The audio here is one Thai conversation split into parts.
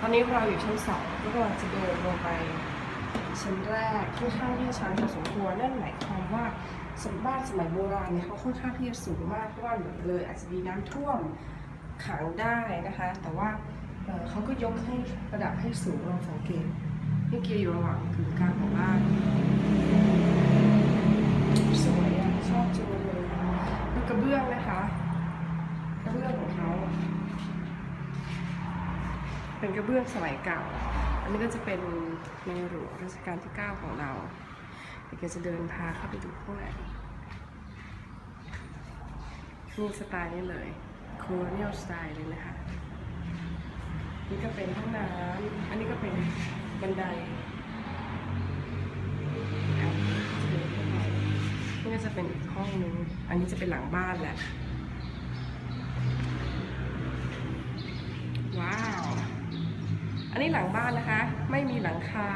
ตอนนี้เราอยู่ชั้นสองก็กำลังจะเดินลงไปชั้นแรกค่อนข้างที่จะชันพอสมควรนั่นหมายความว่าสมบ้านสมัยโบราณเนี่ยเขาค่อนข้างที่จะสูงมากเพราะว่าหนึ่งเลยอาจจะมีน้ำท่วมขังได้นะคะ แต่ว่าเอ่อเขาก็ยกให้ระดับให้สูงลองสังเกตนี่เกียร์อยู่ระหว่างกึ่งกลางของบ้าน สวยอะชอบจังเลยดูกระเบื้องนะคะ กระเบื้องของเขา เป็นกระเบื้องสมัยเก่า อันนี้ก็จะเป็นในหลวงรัชกาลที่ 9 ของเราเดี๋ยวจะเดินพาเข้าไปดูข้างในนี่สไตล์นี้เลย colonial style เลยนะคะ นี่ก็เป็นห้องน้ำอันนี้ก็เป็นบันไดนี่ก็จะเป็นอีกห้องนึง อันนี้จะเป็นหลังบ้านแหละ ว้าว อันนี้หลังบ้านนะคะ ไม่มีหลังคา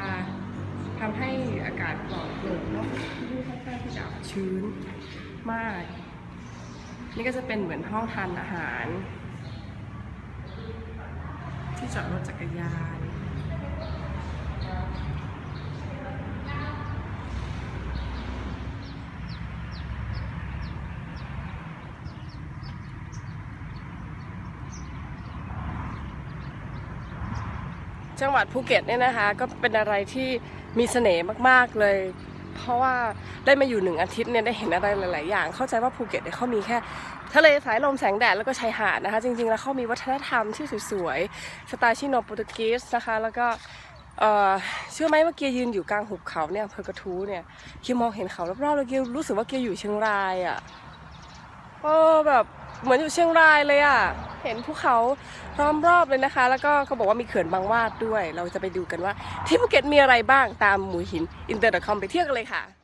ทำให้อากาศปลอดโปร่งเนาะที่นี่ค่อนข้างที่จะชื้นมาก นี่ก็จะเป็นเหมือนห้องทานอาหาร ที่จอดรถจักรยาน จังหวัดภูเก็ตเนี่ยนะคะ ก็เป็นอะไรที่มีเสน่ห์มากๆเลย เพราะว่าได้มาอยู่หนึ่งอาทิตย์เนี่ยได้เห็นอะไรหลาย ๆ อย่าง เข้าใจว่าภูเก็ตเนี่ยเขามีแค่ทะเลสายลมแสงแดดแล้วก็ชายหาดนะคะ จริง ๆ แล้วเขามีวัฒนธรรมที่สวยๆสไตล์ชิโนโปรตุเกสนะคะ แล้วก็เชื่อไหมว่าเกียร์ยืนอยู่กลางหุบเขาเนี่ยอำเภอกระทู้เนี่ยเกียร์มองเห็นเขารอบๆแล้วเกียร์รู้สึกว่าเกียร์อยู่เชียงรายอะเออแบบ เหมือนอยู่เชียงรายเลยอะ เห็นภูเขาล้อมรอบเลยนะคะ แล้วก็เขาบอกว่ามีเขื่อนบางวาดด้วย เราจะไปดูกันว่า ที่ภูเก็ตมีอะไรบ้างตามหมูหินอินเตอร์ดคอมไปเที่ยวกันเลยค่ะ